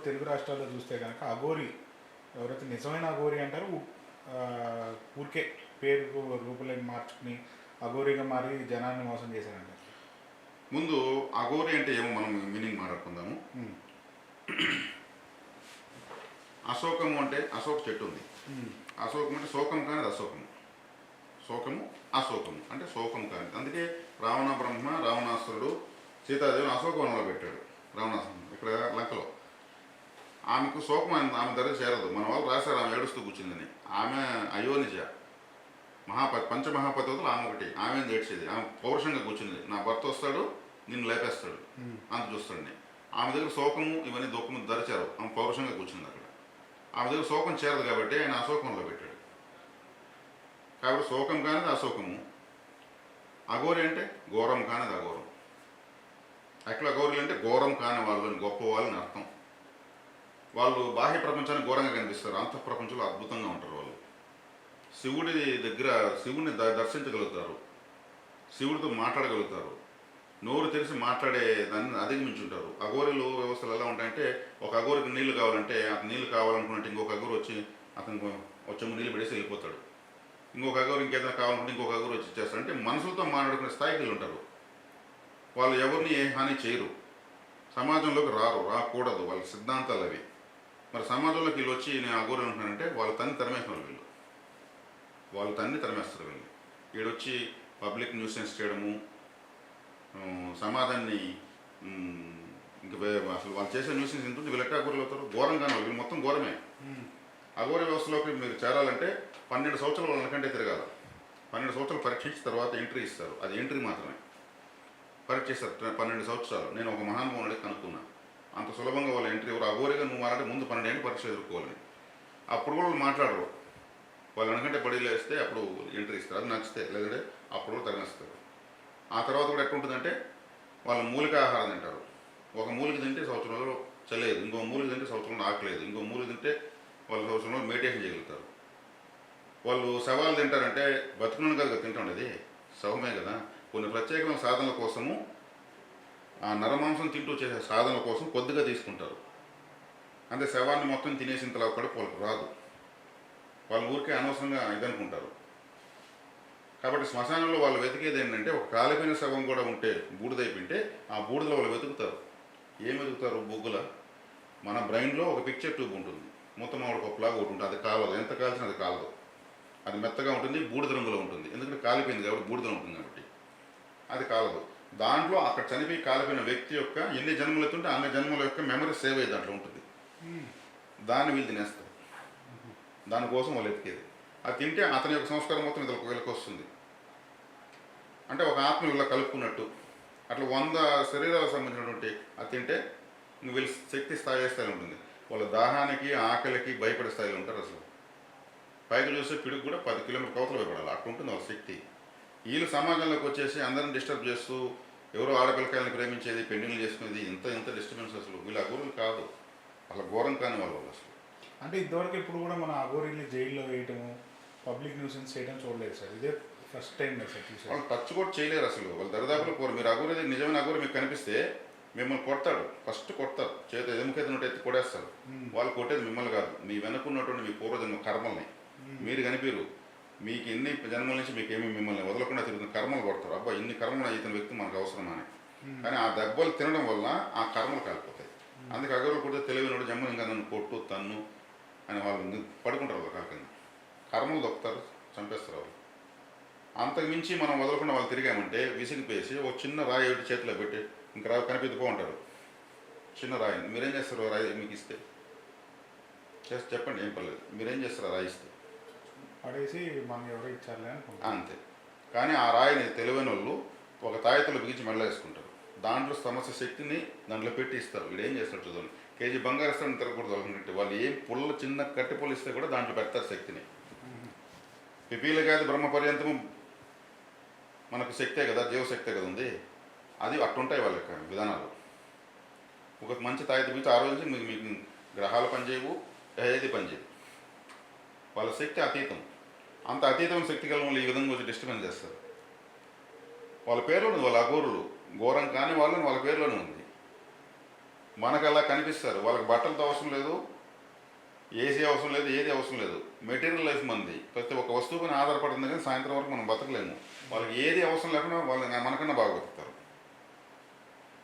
తెలుగు రాష్ట్రాల్లో చూస్తే కనుక అఘోరి ఎవరైతే నిజమైన అఘోరి అంటారో ఊరికే పేరు రూపులేని మార్చుకుని అఘోరిగా మారి జనాన్ని మోసం చేశారంట. ముందు అఘోరి అంటే ఏమో మనం మీనింగ్ మాట్లాడుకుందాము. అశోకము అంటే అశోక చెట్టు ఉంది. అశోకం అంటే శోకం కానిది అశోకము. శోకము అశోకము. అంటే శోకం కానిది. అందుకే రావణ బ్రహ్మ రావణాసురుడు సీతాదేవిని అశోకవనంలో పెట్టాడు. రావణాసురుడు. ఇక్కడ లంకలో. ఆమెకు శోకం ఆమె ఆమె ధర చేరదు. మన వాళ్ళు రాశారు ఆమె ఏడుస్తూ కూర్చుందని. ఆమె అయోనిజ మహాపతి పంచమహాపతివతులు ఆమె ఒకటి. ఆమె ఏడ్చేది? ఆమె పౌరుషంగా కూర్చుంది నా భర్త వస్తాడు నిన్ను లేపేస్తాడు. అంత చూస్తాడు ఆమె దగ్గర శోకము ఇవన్నీ దుఃఖము ధరిచారు ఆమె పౌరుషంగా కూర్చుంది అక్కడ. ఆమె దగ్గర శోకం చేరదు కాబట్టి ఆయన అశోకంలో పెట్టాడు. కాబట్టి శోకం కానిది అశోకము. అఘోరి అంటే ఘోరం కానిది అఘోరం. అక్కడ అఘోరులు అంటే ఘోరం కాని వాళ్ళు గొప్ప వాళ్ళని అర్థం. వాళ్ళు బాహ్య ప్రపంచానికి ఘోరంగా కనిపిస్తారు. అంత ప్రపంచంలో అద్భుతంగా ఉంటారు వాళ్ళు. శివుడి దగ్గర శివుడిని దర్శించగలుగుతారు. శివుడితో మాట్లాడగలుగుతారు. నోరు తెరిచి మాట్లాడే దాన్ని అధిగమించుంటారు. అఘోరీలు వ్యవస్థలు ఎలా ఉంటాయంటే ఒక అఘోరికి నీళ్ళు కావాలంటే అతను నీళ్ళు కావాలనుకున్నట్టు ఇంకొక అఘోరు వచ్చి అతను వచ్చే నీళ్ళు పెడేసి వెళ్ళిపోతాడు. ఇంకొక అఘోరు ఇంకేదైనా కావాలనుకుంటే ఇంకొక అఘోరు వచ్చి ఇచ్చేస్తారు అంటే మనుషులతో మాట్లాడుకునే స్థాయికి ఉంటారు వాళ్ళు ఎవరిని ఏ హాని చేయరు. సమాజంలోకి రారు రాకూడదు. వాళ్ళ సిద్ధాంతాలు అవి. మరి సమాజంలోకి వీళ్ళు వచ్చి నేను అఘోరు అంటున్నానంటే వాళ్ళు తన్ని తరిమేసిన వీళ్ళు. వాళ్ళు తన్ని తరిమేస్తారు వీళ్ళు. వీడొచ్చి పబ్లిక్ న్యూసెన్స్ చేయడము సమాజాన్ని ఇంక అసలు వాళ్ళు చేసే న్యూసెన్స్ ఎంత వీళ్ళు అఘోరులు అవుతారు? ఘోరంగానే వీళ్ళు మొత్తం ఘోరమే. అఘోర వ్యవస్థలోకి మీరు చేరాలంటే పన్నెండు సంవత్సరాలు వాళ్ళకంటే తిరగాల. పన్నెండు సంవత్సరాలు పరీక్షించిన తర్వాత ఎంట్రీ ఇస్తారు. అది ఎంట్రీ మాత్రమే. పరీక్ష ఇస్తారు ట- పన్నెండు సంవత్సరాలు. నేను ఒక మహానుభావుని కనుక్కున్నా. అంత సులభంగా వాళ్ళ ఎంట్రీ ఎవరు అఘోరిగా నువ్వు మారంటే ముందు పన్నెండు ఏళ్ళు పరీక్ష ఎదుర్కోవాలని అప్పుడు కూడా వాళ్ళు మాట్లాడరు. వాళ్ళు ఎందుకంటే బడిలో వేస్తే అప్పుడు ఎంట్రీ ఇస్తారు. అది నచ్చితే లేదంటే అప్పుడు కూడా తగినస్తారు ఆ తర్వాత కూడా ఎట్లుంటుందంటే వాళ్ళు మూలిక ఆహారం తింటారు. ఒక మూలిక తింటే సంవత్సరంలో చలేదు ఇంకో మూలిక తింటే సంవత్సరంలో ఆకలేదు. ఇంకో మూలిక తింటే వాళ్ళు సంవత్సరంలో మెడిటేషన్ చేయగలుగుతారు. వాళ్ళు సవాలు తింటారంటే బతుకున్నాను కదా తింటాం అది సవమే కదా. కొన్ని ప్రత్యేకమైన సాధనల కోసము ఆ నరమాంసం తింటూ చేసే సాధన కోసం కొద్దిగా తీసుకుంటారు. అంటే శవాన్ని మొత్తం తినేసిన తర్వాత కూడా వాళ్ళకి రాదు. వాళ్ళు ఊరికే అనవసరంగా ఇదనుకుంటారు. కాబట్టి శ్మశానంలో వాళ్ళు వెతికేది ఏంటంటే ఒక కాలిపోయిన శవం కూడా ఉంటే బూడిదైపోయింటే ఆ బూడిదలో వాళ్ళు వెతుకుతారు. ఏం వెతుకుతారు బొగ్గుల? మన బ్రెయిన్లో ఒక పిక్చర్ ట్యూబ్ ఉంటుంది. మొత్తం మామిడి పప్పులాగా ఒకటి ఉంటుంది. అది కాలదు. ఎంత కాల్చినా అది కాలదు. అది మెత్తగా ఉంటుంది బూడిద రంగులో ఉంటుంది. ఎందుకంటే కాలిపోయింది కాబట్టి బూడిదలో ఉంటుంది కాబట్టి. అది కాలదు. దాంట్లో అక్కడ చనిపోయి కాలిపోయిన వ్యక్తి యొక్క ఎన్ని జన్మలు ఎత్తుంటే అన్ని జన్మల యొక్క మెమరీ సేవ్ అయ్యి దాంట్లో ఉంటుంది. దాన్ని వీళ్ళు తినేస్తారు. దానికోసం వాళ్ళు ఎతికేది. అది తింటే అతని యొక్క సంస్కారం మొత్తం ఇతరులకు వీళ్ళకి వస్తుంది. అంటే ఒక ఆత్మ వీళ్ళ కలుపుకున్నట్టు అట్లా వంద శరీరాలకు సంబంధించినటువంటి అది తింటే వీళ్ళ శక్తి స్థాయి స్థాయిలో ఉంటుంది. వాళ్ళ దాహానికి ఆకలికి భయపడే స్థాయిలో ఉంటారు అసలు. పైకి చూస్తే పిడుగు కూడా పది కిలోమీటర్ కవతలు భయపడాలి అట్లా ఉంటుంది వాళ్ళ శక్తి. వీళ్ళు సమాజంలోకి వచ్చేసి అందరిని డిస్టర్బ్ చేస్తూ ఎవరో ఆడపిల్లకాయలను ప్రేమించేది పెళ్ళిళ్ళు చేసుకునేది ఇంత ఇంత డిస్టర్బెన్స్ అసలు. వీళ్ళ అఘోరులు కాదు. వాళ్ళ ఘోరం కాని వాళ్ళు అసలు. అంటే ఇంతవరకు ఇప్పుడు కూడా మన అఘోరీని జైల్లో వేయటము పబ్లిక్ న్యూసెన్స్ చేయడం చూడలేదు సార్. ఇదే ఫస్ట్ టైం సార్ వాళ్ళు టచ్ కూడా చేయలేరు అసలు. వాళ్ళు దరిదాపులు పోరు. మీరు అఘోరి నిజమైన అఘోరి మీకు కనిపిస్తే మిమ్మల్ని కొడతాడు. ఫస్ట్ కొడతారు. చేత ఎదుముకైతే నుండి ఎత్తి కొడేస్తారు వాళ్ళు కొట్టేది మిమ్మల్ని కాదు. మీ వెనుకున్నటువంటి మీ పూర్వజన్మ కర్మల్ని. మీరు కనిపిరు. మీకు ఎన్ని జన్మల నుంచి మీకు ఏమి మిమ్మల్ని వదలకుండా తిరుగుతున్న కర్మలు కొడతారు అబ్బా ఇన్ని కర్మలు అయిన వ్యక్తి మనకు అవసరమా అని. కానీ ఆ దెబ్బలు తినడం వల్ల ఆ కర్మలు కాలిపోతాయి. అందుకే అగరు కూడా తెలివినోడు జమ్మ ఇంకా నన్ను కొట్టు తన్ను అని వాళ్ళు పడుకుంటారు వాళ్ళు కాక కింద కర్మలు దొక్కుతారు చంపేస్తారు వాళ్ళు. అంతకు మించి మనం వదలకుండా వాళ్ళు తిరిగామంటే విసిగిపేసి ఒక చిన్న రాయి ఒకటి చేతిలో పెట్టి ఇంక రాయి కనిపిద్దుకో ఉంటారు చిన్న రాయి మీరేం చేస్తారు? రాయి మీకు ఇస్తే. చెప్పండి ఏం పర్లేదు. మీరేం చేస్తారు? రాయి ఇస్తే. పడేసి మనం ఎవరో ఇచ్చారులే అనుకుంటాం అంతే. కానీ ఆ రాయిని తెలివైన వాళ్ళు ఒక తాయెత్తులో బిగించి మెల్ల వేసుకుంటారు. దాంట్లో సమస్య శక్తిని దాంట్లో పెట్టి ఇస్తారు. వీడు ఏం చేస్తాడు చూడండి కేజీ బంగారు ఇస్తాడు తిరగకూడదు అనుకుంటే వాళ్ళు ఏం పుల్ల చిన్న కట్టి పుల్ల ఇస్తే కూడా దాంట్లో పెడతారు శక్తిని. పిపీలగాది బ్రహ్మ పర్యంతము మనకు శక్తే కదా జీవశక్తే కదా ఉంది. అది అట్టుంటాయి వాళ్ళ యొక్క విధానాలు. ఒక మంచి తాయిత బిగితే ఆ రోజు మీకు మీకు గ్రహాలు పనిచేయవు ఏది పనిచేయవు. వాళ్ళ శక్తి అతీతం. అంత అతీతమైన శక్తి కలిగిన వాళ్ళు ఈ విధంగా వచ్చి డిస్టర్బెన్స్ చేస్తారు. వాళ్ళ పేర్లోనే వాళ్ళ అఘోరులు ఘోరం కాని వాళ్ళని వాళ్ళ పేర్లోనే ఉంది. మనకు అలా కనిపిస్తారు. వాళ్ళకి బట్టలతో అవసరం లేదు ఏసీ అవసరం లేదు ఏది అవసరం లేదు. మెటీరియల్ లైఫ్ మంది. ప్రతి ఒక్క వస్తువు పైన ఆధారపడుతుంది కానీ సాయంత్రం వరకు మనం బతకలేము. వాళ్ళకి ఏది అవసరం లేకుండా వాళ్ళు మనకన్నా బాగా బతుకుతారు.